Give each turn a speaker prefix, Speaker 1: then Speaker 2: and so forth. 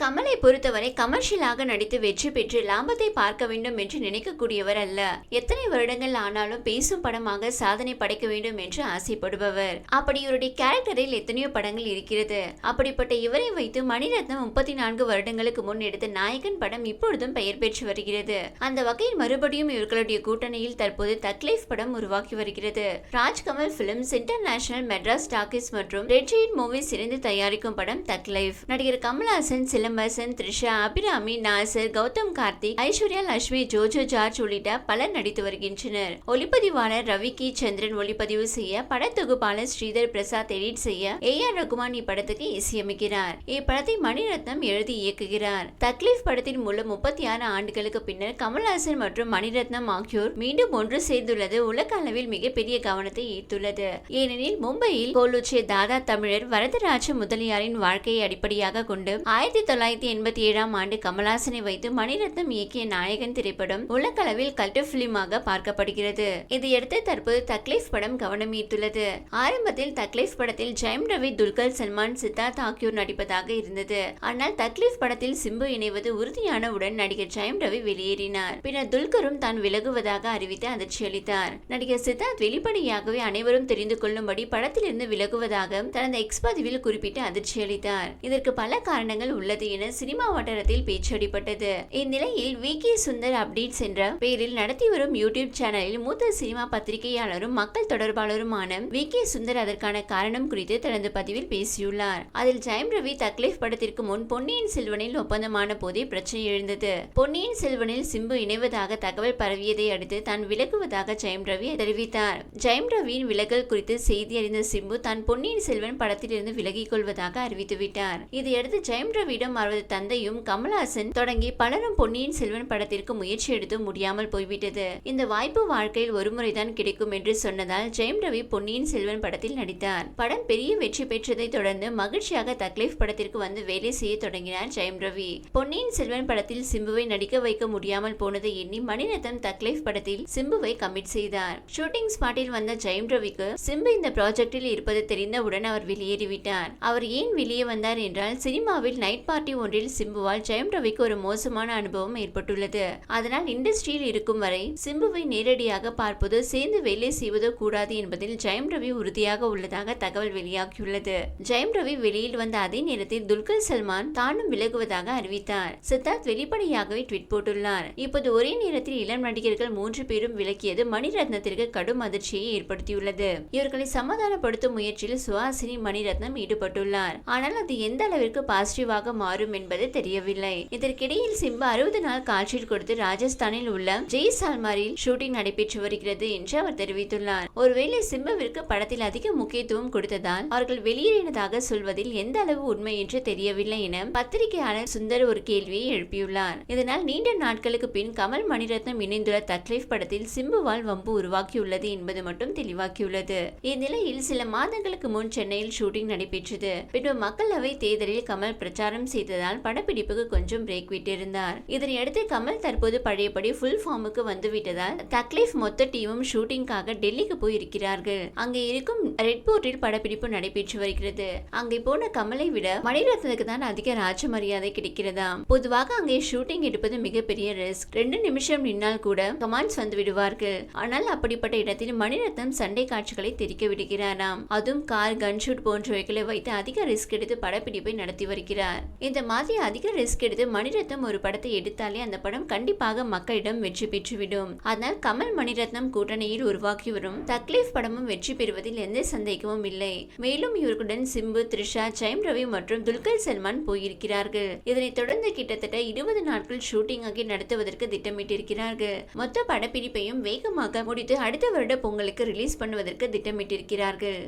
Speaker 1: கமலை பொறுத்தவரை கமர்ஷியலாக நடித்து வெற்றி பெற்று லாபத்தை பார்க்க வேண்டும் என்று நினைக்கக்கூடியவர் அல்ல. எத்தனை வருடங்கள் ஆனாலும் பேசும் படமாக சாதனை படைக்க வேண்டும் என்று ஆசைப்படுபவர். அப்படி இவருடைய கேரக்டரில் எத்தனையோ படங்கள் இருக்கிறது. அப்படிப்பட்ட இவரை வைத்து மணிரத்னம் முப்பத்தி நான்கு வருடங்களுக்கு முன் எடுத்த நாயகன் படம் இப்பொழுதும் பெயர் பெற்று வருகிறது. அந்த வகையில் மறுபடியும் இவர்களுடைய கூட்டணியில் தற்போது தக்லைஃப் படம் உருவாக்கி வருகிறது. Rajkamal Films International Madras Talkies மற்றும் ரெட்ஜெயின் மூவிஸ் இணைந்து தயாரிக்கும் படம் தக்லைஃப். நடிகர் கமல்ஹாசன் சிலம்பரசன் த்ரிஷா அபிராமி நாசர் கௌதம் கார்த்திக் ஐஸ்வர்யா லட்சுமி ஜோஜோ ஜார்ஜ் உள்ளிட்ட பலர் நடித்து வருகின்றனர். ஒளிப்பதிவாளர் ரவி கி சந்திரன் ஒளிப்பதிவு செய்ய படத்தொகுப்பாளர் ஸ்ரீதர் பிரசாத் எடிட் செய்ய ஏ ஆர் ரகுமான் இப்படத்துக்கு இசையமைக்கிறார். இப்படத்தை மணிரத்னம் எழுதி இயக்குகிறார். தக்லீஃப் படத்தின் மூலம் முப்பத்தி ஆறு ஆண்டுகளுக்கு பின்னர் கமல்ஹாசன் மற்றும் மணிரத்னம் ஆகியோர் மீண்டும் ஒன்று சேர்ந்துள்ளது. உலக அளவில் மிகப்பெரிய கவனத்தை ஈர்த்துள்ளது. ஏனெனில் மும்பையில் கோலுச்சிய தாதா தமிழர் வரதராஜ முதலியாரின் வாழ்க்கையை அடிப்படையாக கொண்டு ஆயிரத்தி தொள்ளாயிரத்தி தொள்ளாயிரத்தி எண்பத்தி ஏழாம் ஆண்டு கமலாசனை வைத்து மணிரத்னம் இயக்கிய நாயகன் திரைப்படம் உலகளவில் கல்ட்டு பிலிமாக பார்க்கப்படுகிறது. இதையடுத்து தற்போது தக்லீஃப் படம் கவனம் ஈர்த்துள்ளது ஆரம்பத்தில் தக்லீஃப் படத்தில் ஜெயம் ரவி துல்கர் சல்மான் சித்தார்த் ஆகியோர் நடிப்பதாக இருந்தது. ஆனால் தக்லீஃப் படத்தில் சிம்பு இணைவது உறுதியானவுடன் நடிகர் ஜெயம் ரவி வெளியேறினார். பின்னர் துல்கரும் தான் விலகுவதாக அறிவித்து அதிர்ச்சி அளித்தார். நடிகர் சித்தார்த் வெளிப்படையாகவே அனைவரும் தெரிந்து கொள்ளும்படி படத்திலிருந்து விலகுவதாக தனது எக்ஸ் பதிவில் குறிப்பிட்டு அதிர்ச்சி அளித்தார். இதற்கு பல காரணங்கள் உள்ளது. என சினிமா வட்டாரத்தில் பேச்சு அடிப்பட்டது இந்நிலையில் வி. கே. சுந்தர் அப்டேட்ஸ் என்ற பெயரில் நடத்தி வரும் யூடியூப் சேனலில் மூத்த சினிமா பத்திரிகையாளரும் மக்கள் தொடர்பாளருமான வி. கே. சுந்தர் அதற்கான காரணம் குறித்து தனது பதிவில் பேசியுள்ளார். அதில் ஜெயம் ரவி தக்லீஃப் படத்திற்கு முன் பொன்னியின் செல்வனில் ஒப்பந்தமான போதே பிரச்சனை எழுந்தது. பொன்னியின் செல்வனில் சிம்பு இணைவதாக தகவல் பரவியதை அடுத்து தான் விலகுவதாக ஜெயம் ரவி தெரிவித்தார். ஜெயம் ரவியின் விலகல் குறித்து செய்தி அறிந்த சிம்பு தான் பொன்னியின் செல்வன் படத்திலிருந்து விலகிக் கொள்வதாக அறிவித்துவிட்டார். இதையடுத்து ஜெயம் ரவியிடம் அவரது தந்தையும் கமல்ஹாசன் தொடங்கி பலரும் பொன்னியின் செல்வன் படத்திற்கு முயற்சி எடுத்து முடியாமல் போய்விட்டது. இந்த வாய்ப்பு வாழ்க்கையில் ஒருமுறைதான் கிடைக்கும் என்று சொன்னதால் ஜெயம் ரவி பொன்னியின் செல்வன் படத்தில் நடித்தார். படம் பெரிய வெற்றி பெற்றதை தொடர்ந்து மகிழ்ச்சியாக தக்லீஃப் படத்திற்கு வந்து வேலை செய்ய தொடங்கினார் ஜெயம் ரவி. பொன்னியின் செல்வன் படத்தில் சிம்புவை நடிக்க வைக்க முடியாமல் போனதை எண்ணி மணிரத்னம் தக்லீஃப் படத்தில் சிம்புவை கமிட் செய்தார். ஷூட்டிங் ஸ்பாட்டில் வந்த ஜெயம் ரவிக்கு சிம்பு இந்த ப்ராஜெக்டில் இருப்பது தெரிந்தவுடன் அவர் வெளியேறிவிட்டார். அவர் ஏன் வெளியே வந்தார் என்றால் சினிமாவில் நைட் பார்ட்டி ஒன்றில் சிம்புவால் ஜெயம் ரவிக்கு ஒரு மோசமான அனுபவம் ஏற்பட்டுள்ளது. அதனால் இண்டஸ்ட்ரியில் இருக்கும் வரை சிம்புவை நேரடியாக பார்ப்பது சேர்ந்து வேலை செய்வதோ கூடாது என்பதில் ஜெயம் ரவி உறுதியாக உள்ளதாக தகவல் வெளியாகியுள்ளது. ஜெயம் ரவி வெளியில் வந்த அதே நேரத்தில் துல்கர் சல்மான் தானும் விலகுவதாக அறிவித்தார். சித்தார்த் வெளிப்படையாகவே ட்வீட் போட்டுள்ளார். இப்போது ஒரே நேரத்தில் இளம் நடிகர்கள் மூன்று பேரும் விலக்கியது மணிரத்னத்திற்கு கடும் அதிர்ச்சியை ஏற்படுத்தியுள்ளது. இவர்களை சமாதானப்படுத்தும் முயற்சியில் சுஹாசினி மணிரத்னம் ஈடுபட்டுள்ளார். ஆனால் அது எந்த அளவிற்கு பாசிட்டிவாக மாறும் மாறும் என்பது தெரியவில்லை. இதற்கிடையில் சிம்பு அறுபது நாள் காட்சியில் கொடுத்து ராஜஸ்தானில் உள்ள ஜெய் சால்மாரில் ஷூட்டிங் நடைபெற்று வருகிறது என்று அவர் தெரிவித்துள்ளார். ஒருவேளை சிம்புவிற்கு படத்தில் அதிக முக்கியத்துவம் கொடுத்ததால் அவர்கள் வெளியேறினதாக சொல்வதில் எந்த அளவு உண்மை என்று தெரியவில்லை என பத்திரிகையாளர் சுந்தர் ஒரு கேள்வியை எழுப்பியுள்ளார். இதனால் நீண்ட நாட்களுக்கு பின் கமல் மணிரத்னம் இணைந்துள்ள தக்லீஃப் படத்தில் சிம்புவால் வம்பு உருவாக்கியுள்ளது என்பது மட்டும் தெளிவாக்கியுள்ளது இந்நிலையில் சில மாதங்களுக்கு முன் சென்னையில் ஷூட்டிங் நடைபெற்றது. பின்பு மக்களவை தேர்தலில் கமல் பிரச்சாரம் செய்ததால் படப்பிடிப்புக்கு கொஞ்சம் பிரேக் விட்டிருந்தார். இதனையடுத்து கமல் தற்போது பழையபடி ஃபுல் ஃபார்முக்கு வந்துவிட்டதால் தக்லீஃப் மொத்த டீமும் ஷூட்டிங்காக டெல்லிக்கு போயிருக்கிறார்கள். அங்கே இருக்கும் ரெட் போர்ட்டில் படப்பிடிப்பு நடைபெற்று வருகிறது. அங்கே போன கமலை விட மணிரத்னத்துக்கு தான் அதிக ராஜ மரியாதை கிடைக்கிறதாம். பொதுவாக அங்கே ஷூட்டிங் எடுப்பது மிகப்பெரிய ரிஸ்க் ரெண்டு நிமிஷம் நின்னால் கூட கமாண்ட்ஸ் வந்து விடுவார்கள். ஆனால் அப்படிப்பட்ட இடத்தில் மணிரத்னம் சண்டை காட்சிகளை தெரிக்க விடுகிறாராம். அதுவும் கார் கன் ஷூட் போன்றவைகளை வைத்து அதிக ரிஸ்க் எடுத்து படப்பிடிப்பை நடத்தி வருகிறார். இந்த மாதிரி அதிக ரிஸ்க் எடுத்து மணிரத்னம் ஒரு படத்தை எடுத்தாலே அந்த படம் கண்டிப்பாக மக்களிடம் வெற்றி பெற்றுவிடும். அதனால் கமல் மணிரத்னம் கூட்டணியில் உருவாக்கி வரும் தக்லீஃப் படமும் வெற்றி பெறுவதில் எந்த சந்தேகமும் இல்லை. மேலும் இவர்களுடன் சிம்பு த்ரிஷா ஜெயம் ரவி மற்றும் துல்கர் சல்மான் போயிருக்கிறார்கள். இதனைத் தொடர்ந்து கிட்டத்தட்ட இருபது நாட்கள் ஷூட்டிங் ஆகி நடத்துவதற்கு திட்டமிட்டிருக்கிறார்கள். மொத்த படப்பிடிப்பையும் வேகமாக முடித்து அடுத்த வருட பொங்கலுக்கு ரிலீஸ் பண்ணுவதற்கு திட்டமிட்டிருக்கிறார்கள்.